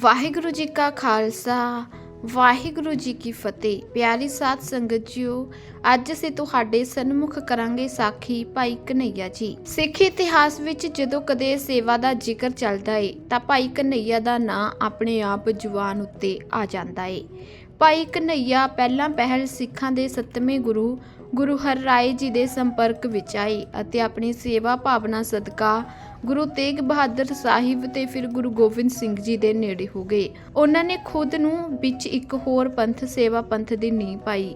ਵਾਹਿਗੁਰੂ ਜੀ ਕਾ ਖਾਲਸਾ, ਵਾਹਿਗੁਰੂ ਜੀ ਕੀ ਫਤਿਹ। ਪਿਆਰੀ ਸਾਧ ਸੰਗਤ ਜੀਓ, ਅੱਜ ਅਸੀਂ ਤੁਹਾਡੇ ਸਨਮੁਖ ਕਰਾਂਗੇ ਸਾਖੀ ਭਾਈ ਕਨਈਆ ਜੀ। ਸਿੱਖ ਇਤਿਹਾਸ ਵਿੱਚ ਜਦੋਂ ਕਦੇ ਸੇਵਾ ਦਾ ਜ਼ਿਕਰ ਚੱਲਦਾ ਏ, ਤਾਂ ਭਾਈ ਕਨਈਆ ਦਾ ਨਾਂ ਆਪਣੇ ਆਪ ਜੁਬਾਨ ਉੱਤੇ ਆ ਜਾਂਦਾ ਏ। ਭਾਈ ਕਨਈਆ ਪਹਿਲਾਂ ਪਹਿਲ ਸਿੱਖਾਂ ਦੇ ਸੱਤਵੇਂ ਗੁਰੂ ਗੁਰੂ ਹਰਰਾਏ ਜੀ ਦੇ ਸੰਪਰਕ ਵਿੱਚ ਆਈ ਅਤੇ ਆਪਣੀ ਸੇਵਾ ਭਾਵਨਾ ਸਦਕਾ ਗੁਰੂ ਤੇਗ ਬਹਾਦਰ ਸਾਹਿਬ ਤੇ ਫਿਰ ਗੁਰੂ ਗੋਬਿੰਦ ਸਿੰਘ ਜੀ ਦੇ ਨੇੜੇ ਹੋ ਗਏ। ਉਹਨਾਂ ਨੇ ਖੁਦ ਨੂੰ ਵਿੱਚ ਇੱਕ ਹੋਰ ਪੰਥ, ਸੇਵਾ ਪੰਥ ਦੀ ਨੀਂਹ ਪਾਈ।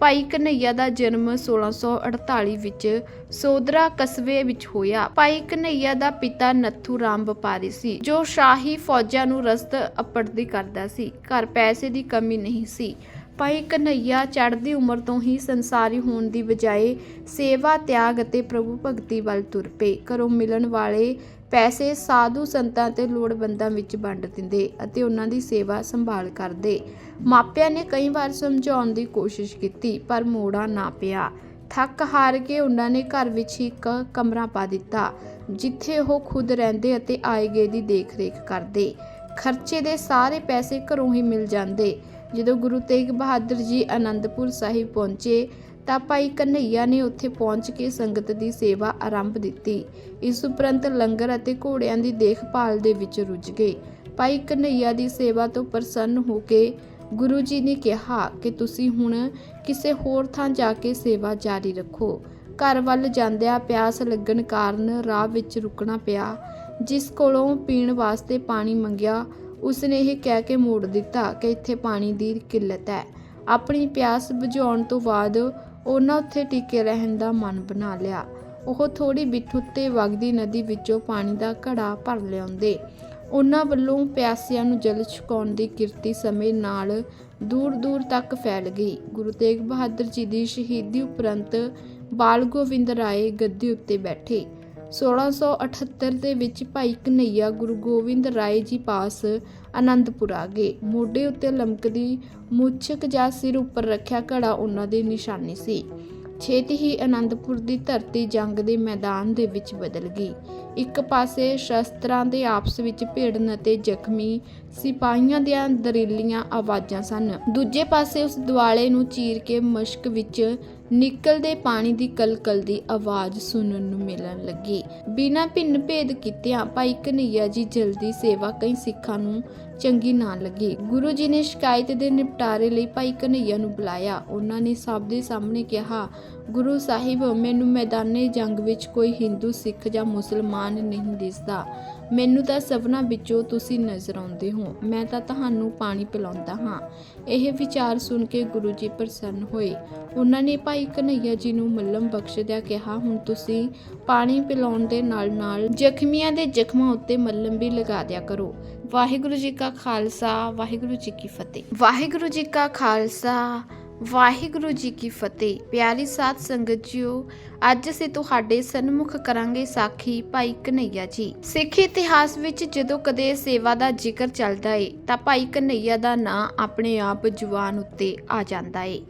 ਭਾਈ ਕਨਈਆ ਦਾ ਜਨਮ 1648 ਵਿੱਚ ਸੋਦਰਾ ਕਸਬੇ ਵਿੱਚ ਹੋਇਆ। ਭਾਈ ਕਨਈਆ ਦਾ ਪਿਤਾ ਨੱਥੂ ਰਾਮ ਵਪਾਰੀ ਸੀ, ਜੋ ਸ਼ਾਹੀ ਫੌਜਾਂ ਨੂੰ ਰਸਤ ਅਪੜਦੀ ਕਰਦਾ ਸੀ। ਘਰ ਪੈਸੇ ਦੀ ਕਮੀ ਨਹੀਂ ਸੀ। ਭਾਈ ਕਨਈਆ ਚੜ੍ਹਦੀ ਉਮਰ ਤੋਂ ਹੀ ਸੰਸਾਰੀ ਹੋਣ ਦੀ ਬਜਾਏ ਸੇਵਾ, ਤਿਆਗ ਅਤੇ ਪ੍ਰਭੂ ਭਗਤੀ ਵੱਲ ਤੁਰ ਪਏ। ਘਰੋਂ ਮਿਲਣ ਵਾਲੇ ਪੈਸੇ ਸਾਧੂ ਸੰਤਾਂ ਤੇ ਲੋੜਵੰਦਾਂ ਵਿੱਚ ਵੰਡ ਦਿੰਦੇ ਅਤੇ ਉਹਨਾਂ ਦੀ ਸੇਵਾ ਸੰਭਾਲ ਕਰਦੇ। ਮਾਪਿਆਂ ਨੇ ਕਈ ਵਾਰ ਸਮਝਾਉਣ ਦੀ ਕੋਸ਼ਿਸ਼ ਕੀਤੀ, ਪਰ ਮੋੜਾ ਨਾ ਪਿਆ। ਥੱਕ ਹਾਰ ਕੇ ਉਹਨਾਂ ਨੇ ਘਰ ਵਿੱਚ ਹੀ ਇੱਕ ਕਮਰਾ ਪਾ ਦਿੱਤਾ, ਜਿੱਥੇ ਉਹ ਖੁਦ ਰਹਿੰਦੇ ਅਤੇ ਆਏ ਗਏ ਦੀ ਦੇਖ-ਰੇਖ ਕਰਦੇ। ਖਰਚੇ ਦੇ ਸਾਰੇ ਪੈਸੇ ਘਰੋਂ ਹੀ ਮਿਲ ਜਾਂਦੇ। ਜਦੋਂ ਗੁਰੂ ਤੇਗ ਬਹਾਦਰ ਜੀ ਆਨੰਦਪੁਰ ਸਾਹਿਬ ਪਹੁੰਚੇ, ਤਾਂ ਭਾਈ ਕਨਈਆ ਨੇ ਉੱਥੇ ਪਹੁੰਚ ਕੇ ਸੰਗਤ ਦੀ ਸੇਵਾ ਆਰੰਭ ਦਿੱਤੀ। ਇਸ ਉਪਰੰਤ ਲੰਗਰ ਅਤੇ ਘੋੜਿਆਂ ਦੀ ਦੇਖਭਾਲ ਦੇ ਵਿੱਚ ਰੁੱਝ ਗਏ। ਭਾਈ ਕਨਈਆ ਦੀ ਸੇਵਾ ਤੋਂ ਪ੍ਰਸੰਨ ਹੋ ਕੇ ਗੁਰੂ ਜੀ ਨੇ ਕਿਹਾ ਕਿ ਤੁਸੀਂ ਹੁਣ ਕਿਸੇ ਹੋਰ ਥਾਂ ਜਾ ਕੇ ਸੇਵਾ ਜਾਰੀ ਰੱਖੋ। ਘਰ ਵੱਲ ਜਾਂਦਿਆਂ ਪਿਆਸ ਲੱਗਣ ਕਾਰਨ ਰਾਹ ਵਿੱਚ ਰੁਕਣਾ ਪਿਆ, ਜਿਸ ਕੋਲੋਂ ਪੀਣ ਵਾਸਤੇ ਪਾਣੀ ਮੰਗਿਆ। ਉਸਨੇ ਇਹ ਕਹਿ ਕੇ ਮੋੜ ਦਿੱਤਾ ਕਿ ਇੱਥੇ ਪਾਣੀ ਦੀ ਕਿੱਲਤ ਹੈ। ਆਪਣੀ ਪਿਆਸ ਬੁਝਾਉਣ ਤੋਂ ਬਾਅਦ ਉਹਨਾਂ ਉੱਥੇ ਟਿਕੇ ਰਹਿਣ ਦਾ ਮਨ ਬਣਾ ਲਿਆ। ਉਹ ਥੋੜੀ ਬਿੱਠ ਉੱਤੇ ਵਗਦੀ ਨਦੀ ਵਿੱਚੋਂ ਪਾਣੀ ਦਾ ਘੜਾ ਭਰ ਲਿਆਉਂਦੇ। ਉਹਨਾਂ ਵੱਲੋਂ ਪਿਆਸਿਆਂ ਨੂੰ ਜਲ ਛਕਾਉਣ ਦੀ ਕਿਰਤੀ ਸਮੇਂ ਨਾਲ ਦੂਰ ਦੂਰ ਤੱਕ ਫੈਲ ਗਈ। ਗੁਰੂ ਤੇਗ ਬਹਾਦਰ ਜੀ ਦੀ ਸ਼ਹੀਦੀ ਉਪਰੰਤ ਬਾਲ ਗੋਬਿੰਦ ਰਾਏ ਗੱਦੀ ਉੱਤੇ ਬੈਠੇ। 1678 ਦੇ ਵਿੱਚ ਭਾਈ ਕਨਈਆ ਗੁਰੂ ਗੋਬਿੰਦ ਰਾਏ ਜੀ ਪਾਸ ਆਨੰਦਪੁਰ ਆ ਗਏ। ਮੋਢੇ ਉੱਤੇ ਲਮਕਦੀ ਮੁੱਛਕ ਜਾਂ ਸਿਰ ਉੱਪਰ ਰੱਖਿਆ ਘੜਾ ਉਹਨਾਂ ਦੀ ਨਿਸ਼ਾਨੀ ਸੀ। ਛੇਤੀ ਹੀ ਆਨੰਦਪੁਰ ਦੀ ਧਰਤੀ ਜੰਗ ਦੇ ਮੈਦਾਨ ਦੇ ਵਿੱਚ ਬਦਲ ਗਈ। ਇੱਕ ਪਾਸੇ ਸ਼ਸਤਰਾਂ ਦੇ ਆਪਸ ਵਿੱਚ ਭਿੜਨ ਅਤੇ ਜ਼ਖਮੀ ਸਿਪਾਹੀਆਂ ਦੀਆਂ ਦਰੀਲੀਆਂ ਆਵਾਜ਼ਾਂ ਸਨ। ਦੂਜੇ ਪਾਸੇ ਉਸ ਦਿਵਾਲੇ ਨੂੰ ਚੀਰ ਕੇ ਮਸ਼ਕ ਵਿੱਚ ਨਿਕਲਦੇ ਪਾਣੀ ਦੀ ਕਲਕਲ ਦੀ ਆਵਾਜ਼ ਸੁਣਨ ਨੂੰ ਮਿਲਣ ਲੱਗੀ। ਬਿਨਾਂ ਭਿੰਨ ਭੇਦ ਕੀਤਿਆਂ ਭਾਈ ਕਨਈਆ ਜੀ ਜਲਦੀ ਸੇਵਾ ਕਈ ਸਿੱਖਾਂ ਨੂੰ ਚੰਗੀ ਨਾ ਲੱਗੀ। ਗੁਰੂ ਜੀ ਨੇ ਸ਼ਿਕਾਇਤ ਦੇ ਨਿਪਟਾਰੇ ਲਈ ਭਾਈ ਕਨਈਆ ਨੂੰ ਬੁਲਾਇਆ। ਉਹਨਾਂ ਨੇ ਸਭ ਦੇ ਸਾਹਮਣੇ ਕਿਹਾ, ਗੁਰੂ ਸਾਹਿਬ, ਮੈਨੂੰ ਮੈਦਾਨੇ ਜੰਗ ਵਿੱਚ ਕੋਈ ਹਿੰਦੂ, ਸਿੱਖ ਜਾਂ ਮੁਸਲਮਾਨ ਨਹੀਂ ਦਿਸਦਾ। ਮੈਨੂੰ ਤਾਂ ਸਭਨਾਂ ਵਿੱਚੋਂ ਤੁਸੀਂ ਨਜ਼ਰ ਆਉਂਦੇ ਹੋ। ਮੈਂ ਤਾਂ ਤੁਹਾਨੂੰ ਪਾਣੀ ਪਿਲਾਉਂਦਾ ਹਾਂ। ਇਹ ਵਿਚਾਰ ਸੁਣ ਕੇ ਗੁਰੂ ਜੀ ਪ੍ਰਸੰਨ ਹੋਏ। ਉਹਨਾਂ ਨੇ ਭਾਈ ਕਨਈਆ ਜੀ ਨੂੰ ਮੱਲਮ ਬਖਸ਼ਦਿਆਂ ਕਿਹਾ, ਹੁਣ ਤੁਸੀਂ ਪਾਣੀ ਪਿਲਾਉਣ ਦੇ ਨਾਲ ਨਾਲ ਜ਼ਖਮੀਆਂ ਦੇ ਜ਼ਖਮਾਂ ਉੱਤੇ ਮੱਲਮ ਵੀ ਲਗਾ ਦਿਆ ਕਰੋ। ਵਾਹਿਗੁਰੂ ਜੀ ਕਾ ਖਾਲਸਾ, ਵਾਹਿਗੁਰੂ ਜੀ ਕੀ ਫਤਿਹ। ਵਾਹਿਗੁਰੂ ਜੀ ਕਾ ਖਾਲਸਾ ਵਾਹਿਗੁਰੂ ਜੀ ਕੀ ਫਤਿਹ। ਪਿਆਰੀ ਸਾਧ ਸੰਗਤ ਜੀਓ, ਅੱਜ ਅਸੀਂ ਤੁਹਾਡੇ ਸਨਮੁਖ ਕਰਾਂਗੇ ਸਾਖੀ ਭਾਈ ਕਨਈਆ ਜੀ। ਸਿੱਖ ਇਤਿਹਾਸ ਵਿੱਚ ਜਦੋਂ ਕਦੇ ਸੇਵਾ ਦਾ ਜ਼ਿਕਰ ਚੱਲਦਾ ਏ, ਤਾਂ ਭਾਈ ਕਨਈਆ ਦਾ ਨਾਂ ਆਪਣੇ ਆਪ ਜੁਬਾਨ ਉੱਤੇ ਆ ਜਾਂਦਾ ਏ।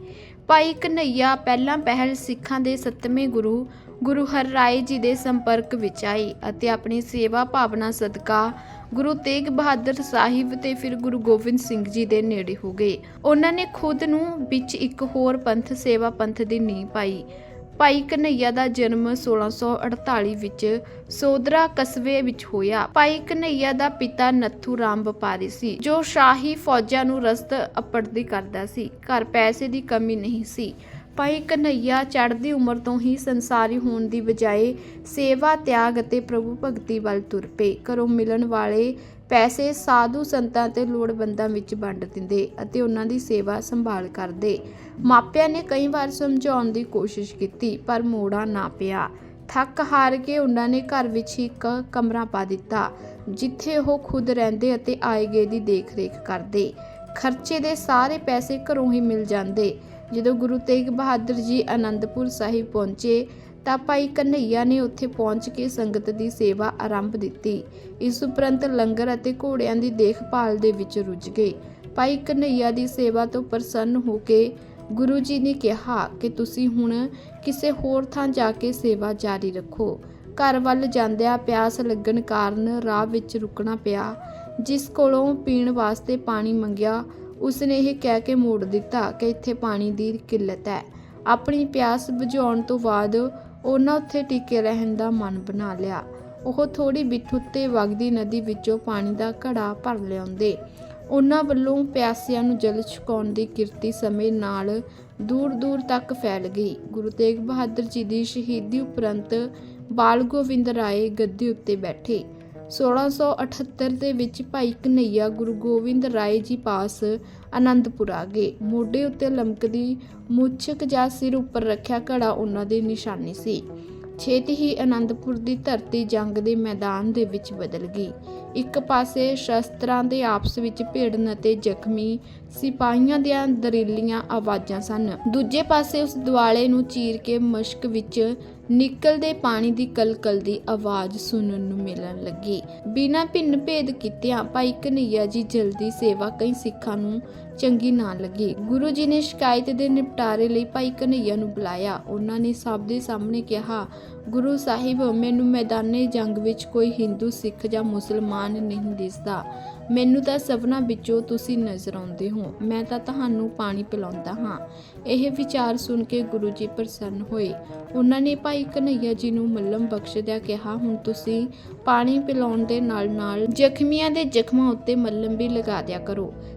ਭਾਈ ਕਨਈਆ ਪਹਿਲਾਂ ਪਹਿਲ ਸਿੱਖਾਂ ਦੇ ਸੱਤਵੇਂ ਗੁਰੂ ਗੁਰੂ ਹਰ ਰਾਏ ਜੀ ਦੇ ਸੰਪਰਕ ਵਿੱਚ ਆਏ ਅਤੇ ਆਪਣੀ ਸੇਵਾ ਭਾਵਨਾ ਸਦਕਾ ਗੁਰੂ ਤੇਗ ਬਹਾਦਰ ਸਾਹਿਬ ਤੇ ਫਿਰ ਗੁਰੂ ਗੋਬਿੰਦ ਸਿੰਘ ਜੀ ਦੇ ਨੇੜੇ ਹੋ ਗਏ। ਉਹਨਾਂ ਨੇ ਖੁਦ ਨੂੰ ਵਿੱਚ ਇੱਕ ਹੋਰ ਪੰਥ, ਸੇਵਾ ਪੰਥ ਦੀ ਨੀਂਹ ਪਾਈ। ਭਾਈ ਕਨਈਆ ਦਾ ਜਨਮ 1648 ਵਿੱਚ ਸੋਦਰਾ ਕਸਬੇ ਵਿੱਚ ਹੋਇਆ। ਭਾਈ ਕਨਈਆ ਦਾ ਪਿਤਾ ਨੱਥੂ ਰਾਮ ਵਪਾਰੀ ਸੀ, ਜੋ ਸ਼ਾਹੀ ਫੌਜਾਂ ਨੂੰ ਰਸਤ ਅਪੜਦੀ ਕਰਦਾ ਸੀ। ਘਰ ਪੈਸੇ ਦੀ ਕਮੀ ਨਹੀਂ ਸੀ। ਭਾਈ ਕਨਈਆ ਚੜ੍ਹਦੀ ਉਮਰ ਤੋਂ ਹੀ ਸੰਸਾਰੀ ਹੋਣ ਦੀ ਬਜਾਏ ਸੇਵਾ, ਤਿਆਗ ਅਤੇ ਪ੍ਰਭੂ ਭਗਤੀ ਵੱਲ ਤੁਰ ਪਏ। ਘਰੋਂ ਮਿਲਣ ਵਾਲੇ ਪੈਸੇ ਸਾਧੂ ਸੰਤਾਂ ਤੇ ਲੋੜਵੰਦਾਂ ਵਿੱਚ ਵੰਡ ਦਿੰਦੇ ਅਤੇ ਉਹਨਾਂ ਦੀ ਸੇਵਾ ਸੰਭਾਲ ਕਰਦੇ। ਮਾਪਿਆਂ ਨੇ ਕਈ ਵਾਰ ਸਮਝਾਉਣ ਦੀ ਕੋਸ਼ਿਸ਼ ਕੀਤੀ, ਪਰ ਮੋੜਾ ਨਾ ਪਿਆ। ਥੱਕ ਹਾਰ ਕੇ ਉਹਨਾਂ ਨੇ ਘਰ ਵਿੱਚ ਹੀ ਇੱਕ ਕਮਰਾ ਪਾ ਦਿੱਤਾ, ਜਿੱਥੇ ਉਹ ਖੁਦ ਰਹਿੰਦੇ ਅਤੇ ਆਏ ਗਏ ਦੀ ਦੇਖ-ਰੇਖ ਕਰਦੇ। ਖਰਚੇ ਦੇ ਸਾਰੇ ਪੈਸੇ ਘਰੋਂ ਹੀ ਮਿਲ ਜਾਂਦੇ। ਜਦੋਂ ਗੁਰੂ ਤੇਗ ਬਹਾਦਰ ਜੀ ਅਨੰਦਪੁਰ ਸਾਹਿਬ ਪਹੁੰਚੇ, ਤਾਂ ਭਾਈ ਕਨਈਆ ਨੇ ਉੱਥੇ ਪਹੁੰਚ ਕੇ ਸੰਗਤ ਦੀ ਸੇਵਾ ਆਰੰਭ ਦਿੱਤੀ। ਇਸ ਉਪਰੰਤ ਲੰਗਰ ਅਤੇ ਘੋੜਿਆਂ ਦੀ ਦੇਖਭਾਲ ਦੇ ਵਿੱਚ ਰੁੱਝ ਗਏ। ਭਾਈ ਕਨਈਆ ਦੀ ਸੇਵਾ ਤੋਂ ਪ੍ਰਸੰਨ ਹੋ ਕੇ ਗੁਰੂ ਜੀ ਨੇ ਕਿਹਾ ਕਿ ਤੁਸੀਂ ਹੁਣ ਕਿਸੇ ਹੋਰ ਥਾਂ ਜਾ ਕੇ ਸੇਵਾ ਜਾਰੀ ਰੱਖੋ। ਘਰ ਵੱਲ ਜਾਂਦਿਆਂ ਪਿਆਸ ਲੱਗਣ ਕਾਰਨ ਰਾਹ ਵਿੱਚ ਰੁਕਣਾ ਪਿਆ। ਜਿਸ ਕੋਲੋਂ ਪੀਣ ਵਾਸਤੇ ਪਾਣੀ ਮੰਗਿਆ, ਉਸਨੇ ਇਹ ਕਹਿ ਕੇ ਮੋੜ ਦਿੱਤਾ ਕਿ ਇੱਥੇ ਪਾਣੀ ਦੀ ਕਿੱਲਤ ਹੈ। ਆਪਣੀ ਪਿਆਸ ਬੁਝਾਉਣ ਤੋਂ ਬਾਅਦ ਉਹਨਾਂ ਉੱਥੇ ਟਿਕੇ ਰਹਿਣ ਦਾ ਮਨ ਬਣਾ ਲਿਆ। ਉਹ ਥੋੜੀ ਬਿੱਠ ਉੱਤੇ ਵਗਦੀ ਨਦੀ ਵਿੱਚੋਂ ਪਾਣੀ ਦਾ ਘੜਾ ਭਰ ਲਿਆਉਂਦੇ। ਉਹਨਾਂ ਵੱਲੋਂ ਪਿਆਸਿਆਂ ਨੂੰ ਜਲ ਛਕਾਉਣ ਦੀ ਕਿਰਤੀ ਸਮੇਂ ਨਾਲ ਦੂਰ ਦੂਰ ਤੱਕ ਫੈਲ ਗਈ। ਗੁਰੂ ਤੇਗ ਬਹਾਦਰ ਜੀ ਦੀ ਸ਼ਹੀਦੀ ਉਪਰੰਤ ਬਾਲ ਗੋਬਿੰਦ ਰਾਏ ਗੱਦੀ ਉੱਤੇ ਬੈਠੇ। 1678 ਦੇ ਵਿੱਚ ਭਾਈ ਕਨਈਆ ਗੁਰੂ ਗੋਬਿੰਦ ਰਾਏ ਜੀ ਪਾਸ ਆਨੰਦਪੁਰ ਆ ਗਏ। ਮੋਢੇ ਉੱਤੇ ਲਮਕਦੀ ਮੁੱਛਕ ਜਾਂ ਸਿਰ ਉੱਪਰ ਰੱਖਿਆ ਘੜਾ ਉਹਨਾਂ ਦੀ ਨਿਸ਼ਾਨੀ ਸੀ। ਛੇਤੀ ਹੀ ਆਨੰਦਪੁਰ ਦੀ ਧਰਤੀ ਜੰਗ ਦੇ ਮੈਦਾਨ ਦੇ ਵਿੱਚ ਬਦਲ ਗਈ। ਇੱਕ ਪਾਸੇ ਸ਼ਸਤਰਾਂ ਦੇ ਆਪਸ ਵਿੱਚ ਭਿੜਨ ਅਤੇ ਜ਼ਖਮੀ ਸਿਪਾਹੀਆਂ ਦੀਆਂ ਦਰੀਲੀਆਂ ਆਵਾਜ਼ਾਂ ਸਨ। ਦੂਜੇ ਪਾਸੇ ਉਸ ਦੁਆਲੇ ਨੂੰ ਚੀਰ ਕੇ ਮਸ਼ਕ ਵਿੱਚ ਨਿਕਲਦੇ ਪਾਣੀ ਦੀ ਕਲਕਲ ਦੀ ਆਵਾਜ਼ ਸੁਣਨ ਨੂੰ ਮਿਲਣ ਲੱਗੀ। ਬਿਨਾਂ ਭਿੰਨ ਭੇਦ ਕੀਤਿਆਂ ਭਾਈ ਕਨਈਆ ਜੀ ਜਲਦੀ ਸੇਵਾ ਕਈ ਸਿੱਖਾਂ ਨੂੰ ਚੰਗੀ ਨਾ ਲੱਗੀ। ਗੁਰੂ ਜੀ ਨੇ ਸ਼ਿਕਾਇਤ ਦੇ ਨਿਪਟਾਰੇ ਲਈ ਭਾਈ ਕਨਈਆ ਨੂੰ ਬੁਲਾਇਆ। ਉਹਨਾਂ ਨੇ ਸਭ ਦੇ ਸਾਹਮਣੇ ਕਿਹਾ, ਗੁਰੂ ਸਾਹਿਬ, ਮੈਨੂੰ ਮੈਦਾਨੇ ਜੰਗ ਵਿੱਚ ਕੋਈ ਹਿੰਦੂ, ਸਿੱਖ ਜਾਂ ਮੁਸਲਮਾਨ ਨਹੀਂ ਦਿਸਦਾ। ਮੈਨੂੰ ਤਾਂ ਸਭਨਾ ਵਿੱਚੋਂ ਤੁਸੀਂ ਨਜ਼ਰ ਆਉਂਦੇ ਹੋ। ਮੈਂ ਤਾਂ ਤੁਹਾਨੂੰ ਪਾਣੀ ਪਿਲਾਉਂਦਾ ਹਾਂ। ਇਹ ਵਿਚਾਰ ਸੁਣ ਕੇ ਗੁਰੂ ਜੀ ਪ੍ਰਸੰਨ ਹੋਏ। ਉਹਨਾਂ ਨੇ ਭਾਈ ਕਨਈਆ ਜੀ ਨੂੰ ਮੱਲਮ ਬਖਸ਼ਦਿਆਂ ਕਿਹਾ, ਹੁਣ ਤੁਸੀਂ ਪਾਣੀ ਪਿਲਾਉਣ ਦੇ ਨਾਲ ਨਾਲ ਜ਼ਖਮੀਆਂ ਦੇ ਜ਼ਖਮਾਂ ਉੱਤੇ ਮੱਲਮ ਵੀ ਲਗਾ ਦਿਆ ਕਰੋ।